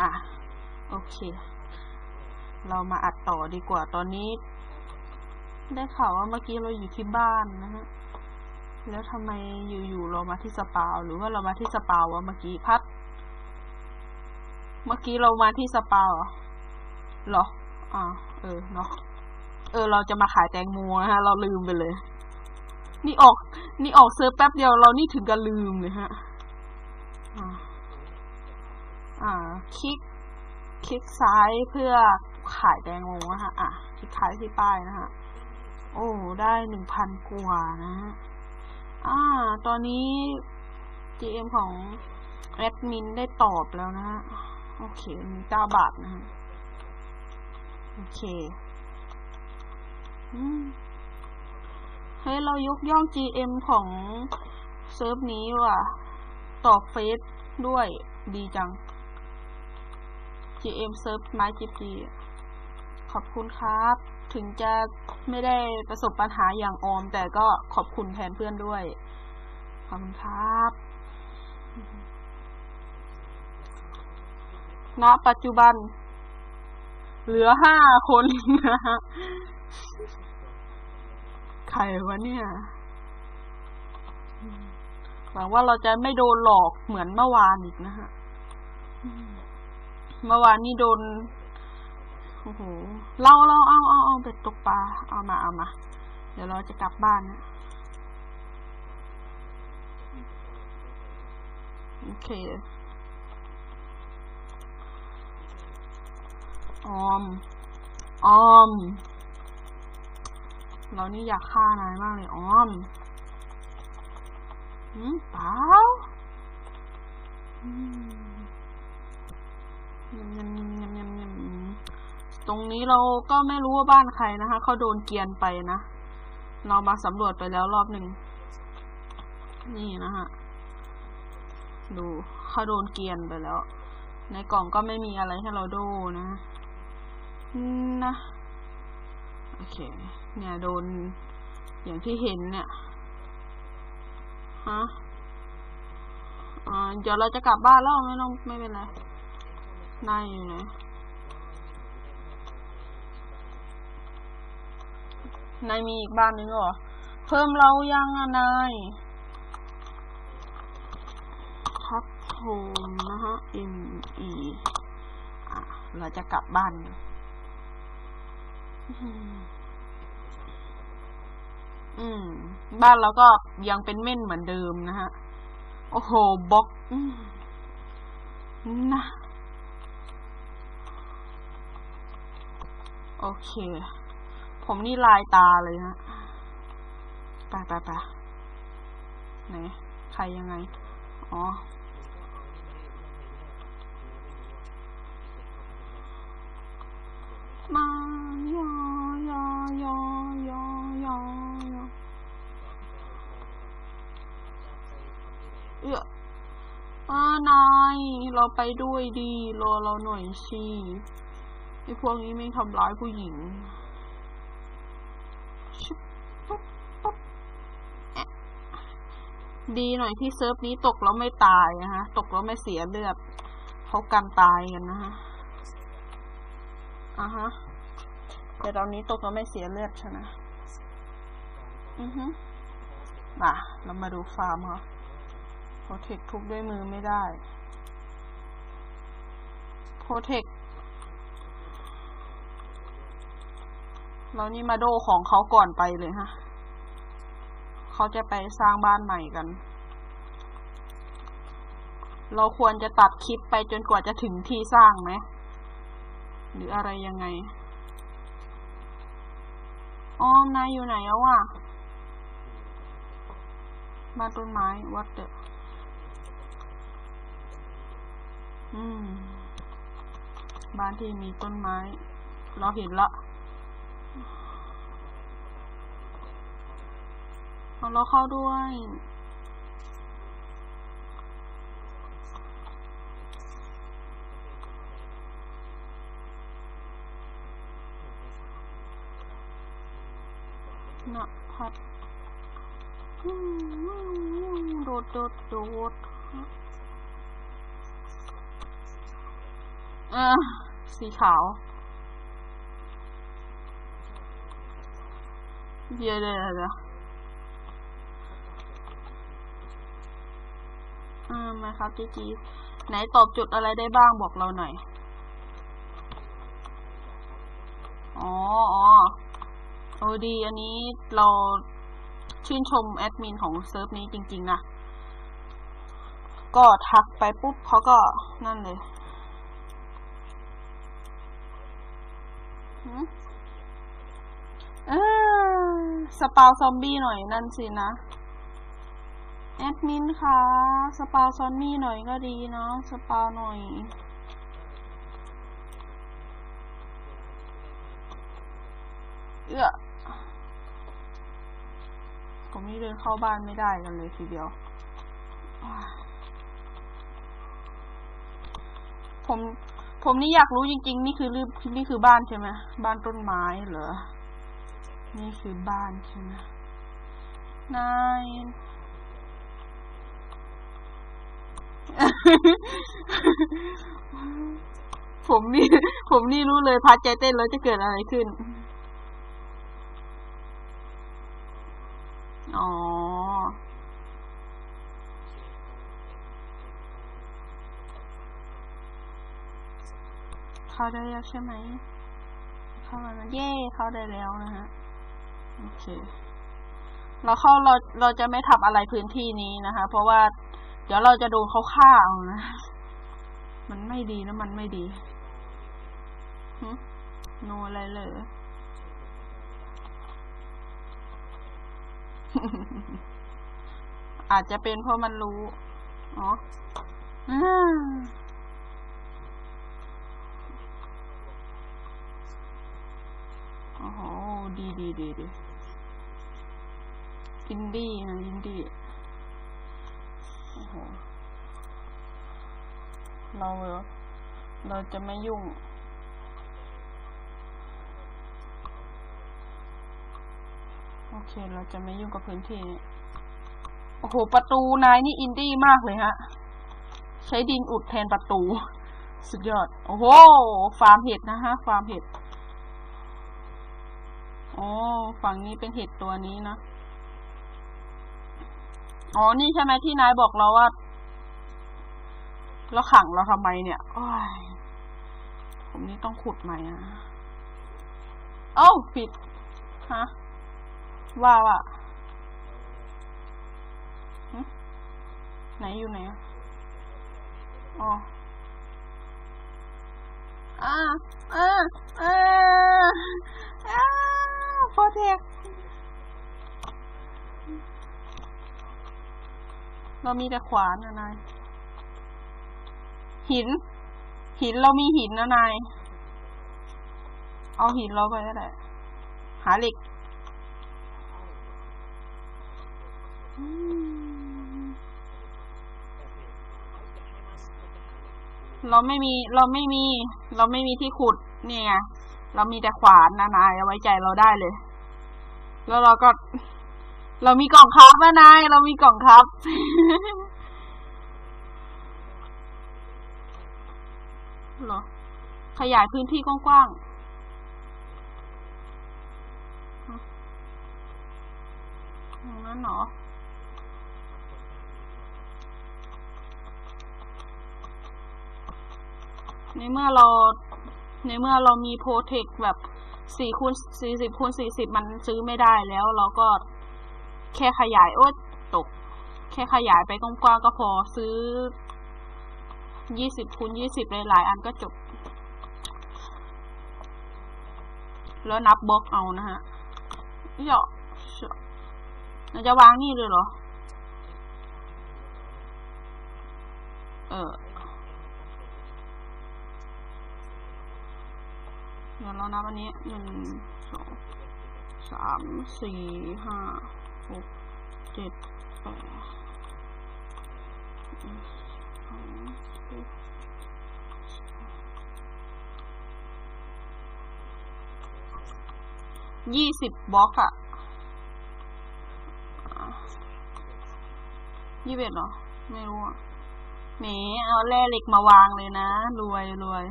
อะ โอเค เรามาอัดต่อดีกว่าตอนนี้ ได้ข่าวว่าเมื่อกี้เราอยู่ที่บ้านนะฮะ แล้วทำไมอยู่ๆเรามาที่สปาหรือว่าเรามาที่สปาวะเมื่อกี้พัด เมื่อกี้เรามาที่สปาเหรอเหรออ่าเออเนาะเออ เราจะมาขายแตงโมนะฮะ เราลืมไปเลย นี่ออก นี่ออกเซิร์ฟแป๊บเดียวเรานี่ถึงกับลืมเลยฮะ อ่า คลิก คลิกซ้ายเพื่อขายแตงโมนะฮะ อะ คลิกท้ายที่ป้ายนะฮะ โอ้ ได้หนึ่งพันกว่านะฮะ อ่า ตอนนี้ GM ของแอดมินได้ตอบแล้วนะฮะ โอเค มีเก้าบาทนะฮะ โอเคอืมเฮ้ย เรายกย่อง GM ของเซิร์ฟนี้ว่ะ ตอบเฟซด้วยดีจัง GM เซิร์ฟไม้จีจีขอบคุณครับ ถึงจะไม่ได้ประสบปัญหาอย่างออม แต่ก็ขอบคุณแทนเพื่อนด้วย ขอบคุณครับณปัจจุบัน เหลือห้าคนนะฮะใครวะเนี่ยหวังว่าเราจะไม่โดนหลอกเหมือนเมื่อวานอีกนะฮะ เมื่อวานนี่โดนโอ้โหเราเราเอาเอาเอาเป็ดตกปลาเอามาเอามา เดี๋ยวเราจะกลับบ้านนะโอเคออม ออม เรานี่อยากฆ่านายมากเลยออมหืมเปล่าอืมยำยำยำยำยำยำ ตรงนี้เราก็ไม่รู้ว่าบ้านใครนะคะเขาโดนเกียนไปนะ เรามาสำรวจไปแล้วรอบหนึ่ง นี่นะฮะ ดูเขาโดนเกียนไปแล้ว ในกล่องก็ไม่มีอะไรให้เราดูนะ นะ โอเค เนี่ยโดน อย่างที่เห็นเนี่ย ฮะอ่าเดี๋ยวเราจะกลับบ้านแล้วไม่ต้องไม่เป็นไรนายอยู่ไหน นายมีอีกบ้านนึงเหรอ เพิ่มเรายังอะนายครับผมนะฮะ M E อะ เราจะกลับบ้านอืมอืม บ้านเราก็ยังเป็นเม่นเหมือนเดิมนะฮะ โอ้โหบล็อกอืมนะ โอเค ผมนี่ลายตาเลยฮะไปไปไปไหนใครยังไง อ๋อ มายายายายายายาเอื้ออนาย เราไปด้วยดีรอเราหน่อยสิไอพวกนี้ไม่ทำร้ายผู้หญิงชุบปุ๊บปุ๊บแอะ ดีหน่อยที่เซิร์ฟนี้ตกแล้วไม่ตายนะฮะ ตกแล้วไม่เสียเลือดเขากันตายกันนะฮะอ่าฮะ แต่ตอนนี้ตกแล้วไม่เสียเลือดใช่ไหมอือฮึมาเรามาดูฟาร์มเหรอโปรเทคทุบด้วยมือไม่ได้โปรเทค เรานี่มาโดของเขาก่อนไปเลยฮะ เขาจะไปสร้างบ้านใหม่กัน เราควรจะตัดคลิปไปจนกว่าจะถึงที่สร้างไหม หรืออะไรยังไง อ้อมนายอยู่ไหนแล้ววะบ้าต้นไม้วัดเดอะอืม บ้านที่มีต้นไม้ เราเห็นละ เอาเราเข้าด้วย นะพัดโดดโดดโดดเออสีขาว เดี๋ยวเดี๋ยวเดี๋ยว อ่ามาครับจีจีไหนตอบจุดอะไรได้บ้างบอกเราหน่อย อ๋ออ๋อโอ้ดี อันนี้เราชื่นชมแอดมินของเซิร์ฟนี้จริง ๆ นะ ก็ทักไปปุ๊บเขาก็นั่นเลยหืมเออสปาวซอมบี้หน่อยนั่นสินะ แอดมินคะสปาวซอมบี้หน่อยก็ดีเนาะสปาวหน่อยเอื้อผมนี่เดินเข้าบ้านไม่ได้กันเลยทีเดียว ผมผมนี่อยากรู้จริง ๆ นี่คือรูปนี่คือบ้านใช่ไหมบ้านต้นไม้เหรอ นี่คือบ้านใช่ไหมนาย ผมนี่ ผมนี่รู้เลยพัดใจเต้นแล้วจะเกิดอะไรขึ้น อ๋อ เข้าได้แล้วใช่ไหม เข้ามาแล้วเย่เข้าได้แล้วนะฮะ โอเค เราเข้าเราเราจะไม่ทำอะไรพื้นที่นี้นะคะ เพราะว่า ดี๋ยวเราจะโดนเขาฆ่าเอานะ มันไม่ดีนะมันไม่ดีโนอะไรเลย อาจจะเป็นเพราะมันรู้ อ๋ออ่าโอ้โห ดีดีดีดีอินดี้นะอินดี้ เราเราจะไม่ยุ่ง โอเค เราจะไม่ยุ่งกับพื้นที่ โอ้โห ประตูนายนี่อินดี้มากเลยฮะ ใช้ดินอุดแทนประตู สุดยอด โอ้โห ฟาร์มเห็ดนะฮะ ฟาร์มเห็ด โอ๋อฝั่งนี้เป็นเห็ดตัวนี้นะ อ๋อ นี่ใช่ไหมที่นายบอกเราว่าแล้วขังเราทำไมเนี่ยโอ้ยผมนี่ต้องขุดใหม่นะเอ้าผิด ฮะ ว่าว่าไหนอยู่ไหนอะอ๋ออ่าอ่าอ่าอ่าโปรเทค เรามีแต่ขวานนะนาย หิน หินเรามีหินนะนาย เอาหินเราไปก็ได้หาเหล็กเราไม่มี เราไม่มี เราไม่มีที่ขุด เนี่ย เรามีแต่ขวานนะนายเอาไว้ใจเราได้เลย แล้วเราก็ เรามีกล่องครับนะนาย เรามีกล่องครับ เหรอ ขยายพื้นที่กว้างๆอย่างนั้นเหรอในเมื่อเราในเมื่อเรามีโปรเทคแบบสี่คูณสี่สิบคูณสี่สิบมันซื้อไม่ได้แล้วเราก็ แค่ขยายโอ๊ยตก แค่ขยายไปกว้างๆก็พอซื้อยี่สิบคูณยี่สิบหลายๆอันก็จบ แล้วนับบล็อกเอานะฮะเหยาะเราจะวางนี่เลยเหรอ เออเดี๋ยวเรานับอันนี้หนึ่งสองสามสี่ห้า หกเจ็ดแปดสองสิบยี่สิบบล็อกอะยี่สิบเอ็ดเหรอ ไม่รู้อะหมเอาแร่เหล็กมาวางเลยนะ รวยรวย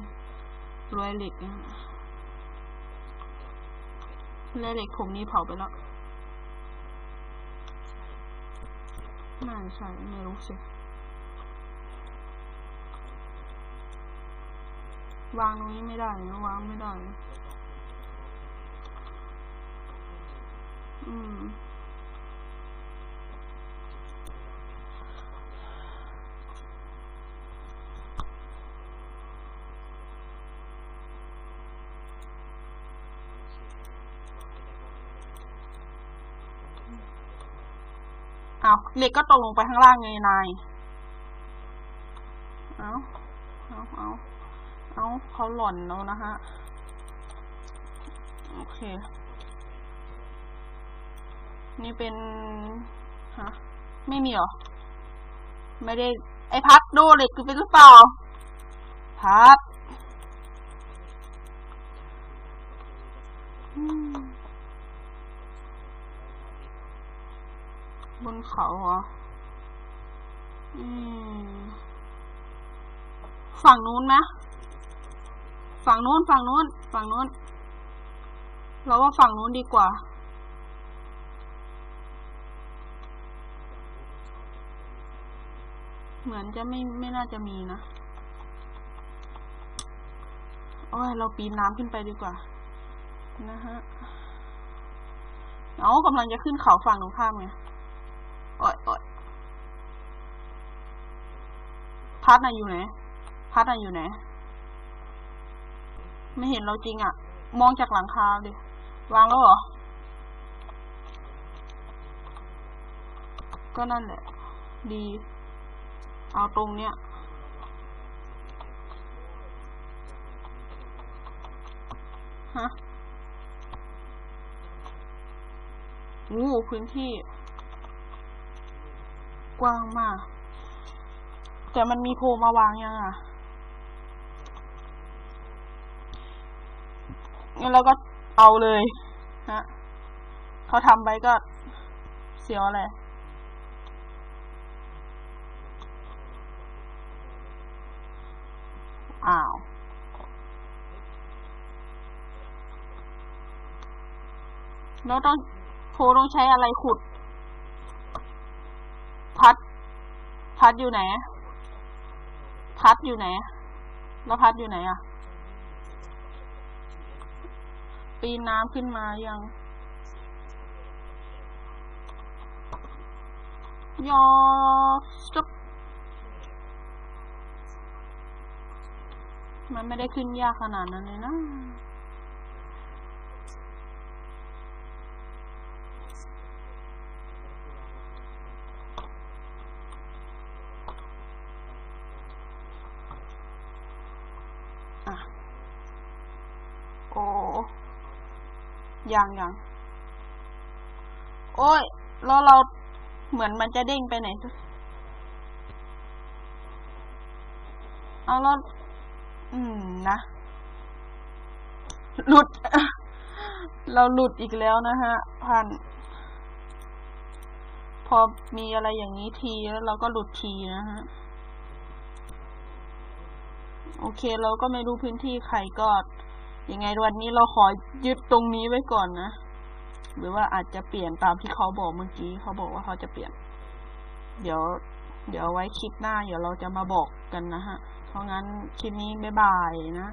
รวยเหล็กนะรวยเหล็กผมนี่เผาไปแล้ว น่าใช่ไม่รู้สิ วางตรงนี้ไม่ได้นะวางไม่ได้ อืม เอาเหล็กก็ตกลงไปข้างล่างไงนาย เอาเอาเอาเอาเขาหล่อนแล้วนะฮะ โอเค นี่เป็น ฮะ ไม่มีหรอ ไม่ได้ ไอพัดดูเหล็กคือเป็นหรือเปล่า พัด อืม บนเขาเหรอ อืม ฝั่งนู้นไหมฝั่งนู้น ฝั่งนู้น ฝั่งนู้น เราว่าฝั่งนู้นดีกว่า เหมือนจะไม่ไม่น่าจะมีนะ โอ้ย เราปีนน้ำขึ้นไปดีกว่า นะฮะเอากำลังจะขึ้นเขาฝั่งตรงข้ามไง โอ้ยโอ้ยพัดน่ะอยู่ไหน พัดน่ะอยู่ไหน ไม่เห็นเราจริงอะ มองจากหลังคาดิ วางแล้วเหรอ ก็นั่นแหละ ดี เอาตรงเนี้ยฮะ อู้พื้นที่ กว้างมาก แต่มันมีโพมาวางยังอะงั้นเราก็เอาเลยฮะเขาทำไปก็เสียวอะไรอ้าวแล้วต้องโพต้องใช้อะไรขุดพัด พัดอยู่ไหน พัดอยู่ไหน แล้วพัดอยู่ไหนอะปีนน้ำขึ้นมายัง ยอสต็อปมันไม่ได้ขึ้นยากขนาดนั้นเลยนะ โอ้ ยังยังโอ้ย แล้วเราเหมือนมันจะเด้งไปไหนสักเอาแล้วอืมนะ หลุด เราหลุดอีกแล้วนะฮะพันพอมีอะไรอย่างนี้ทีแล้วเราก็หลุดทีนะฮะ โอเค เราก็ไม่รู้พื้นที่ใครก็ ยังไงวันนี้เราขอยึดตรงนี้ไว้ก่อนนะ หรือว่าอาจจะเปลี่ยนตามที่เขาบอกเมื่อกี้ เขาบอกว่าเขาจะเปลี่ยน เดี๋ยว เดี๋ยวไว้คลิปหน้า เดี๋ยวเราจะมาบอกกันนะฮะ เพราะงั้นคลิปนี้บ๊ายบายนะ